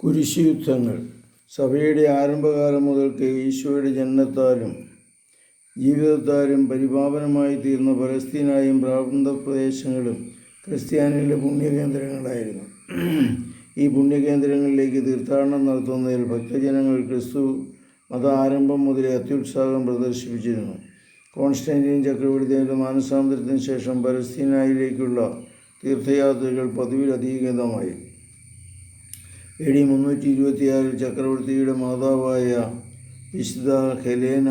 കുരിശുയുദ്ധങ്ങൾ സഭയുടെ ആരംഭകാലം മുതൽക്ക് ഈശോയുടെ ജനനത്താലും ജീവിതത്താലും പരിപാവനമായി തീർന്ന പലസ്തീനായും പ്രാന്തപ്രദേശങ്ങളും ക്രിസ്ത്യാനികളുടെ പുണ്യകേന്ദ്രങ്ങളായിരുന്നു. ഈ പുണ്യകേന്ദ്രങ്ങളിലേക്ക് തീർത്ഥാടനം നടത്തുന്നതിൽ ഭക്തജനങ്ങൾ ക്രിസ്തു മത ആരംഭം മുതലേ അത്യുത്സാഹം പ്രദർശിപ്പിച്ചിരുന്നു. കോൺസ്റ്റന്റീൻ ചക്രവർത്തിയുടെ മാനസാന്തരത്തിന് ശേഷം പലസ്തീനായിലേക്കുള്ള തീർത്ഥയാത്രകൾ പതിവിലധികമായി എ ഡി മുന്നൂറ്റി ഇരുപത്തിയാറിൽ ചക്രവർത്തിയുടെ മാതാവായ വിശുദ്ധ ഹെലേന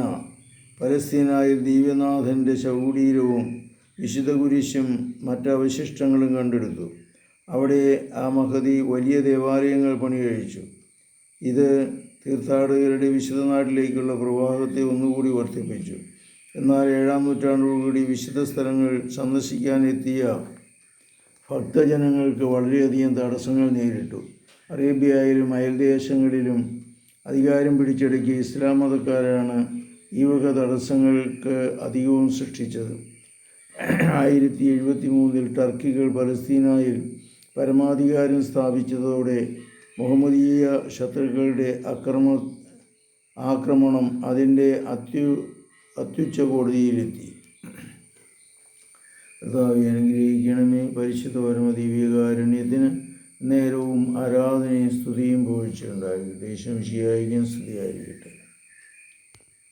പലസ്തീനായിൽ ദിവ്യനാഥന്റെ ശൗടീരവും വിശുദ്ധ കുരിശും മറ്റവശിഷ്ടങ്ങളും കണ്ടെടുത്തു. അവിടെ ആ മഹതി വലിയ ദേവാലയങ്ങൾ പണി കഴിച്ചു ഇത് തീർത്ഥാടകരുടെ വിശുദ്ധ നാട്ടിലേക്കുള്ള പ്രവാഹത്തെ ഒന്നുകൂടി വർദ്ധിപ്പിച്ചു. എന്നാൽ ഏഴാം നൂറ്റാണ്ടോടുകൂടി വിശുദ്ധ സ്ഥലങ്ങൾ സന്ദർശിക്കാനെത്തിയ ഭക്തജനങ്ങൾക്ക് വളരെയധികം തടസ്സങ്ങൾ നേരിട്ടു. അറേബ്യയിലും അയൽദേശങ്ങളിലും അധികാരം പിടിച്ചെടുക്കിയ ഇസ്ലാം മതക്കാരാണ് ഈ വക തടസ്സങ്ങൾക്ക് അധികവും സൃഷ്ടിച്ചത്. ആയിരത്തി എഴുപത്തി മൂന്നിൽ ടർക്കികൾ പലസ്തീനായിൽ പരമാധികാരം സ്ഥാപിച്ചതോടെ മുഹമ്മദീയ ശത്രുക്കളുടെ അക്രമ ആക്രമണം അതിന്റെ അത്യു അത്യുച്ച കോടതിയിലെത്തി കർത്താവെ അനുഗ്രഹിക്കണമേ. പരിശുദ്ധ പരമദിവ്യകാരുണ്യത്തിന് നേരവും ആരാധനയും സ്തുതിയും പോഴ്ചയുണ്ടാകട്ടെ ദേശം ശിയായിരിക്കും സ്തുതിയായിരിക്കട്ടെ.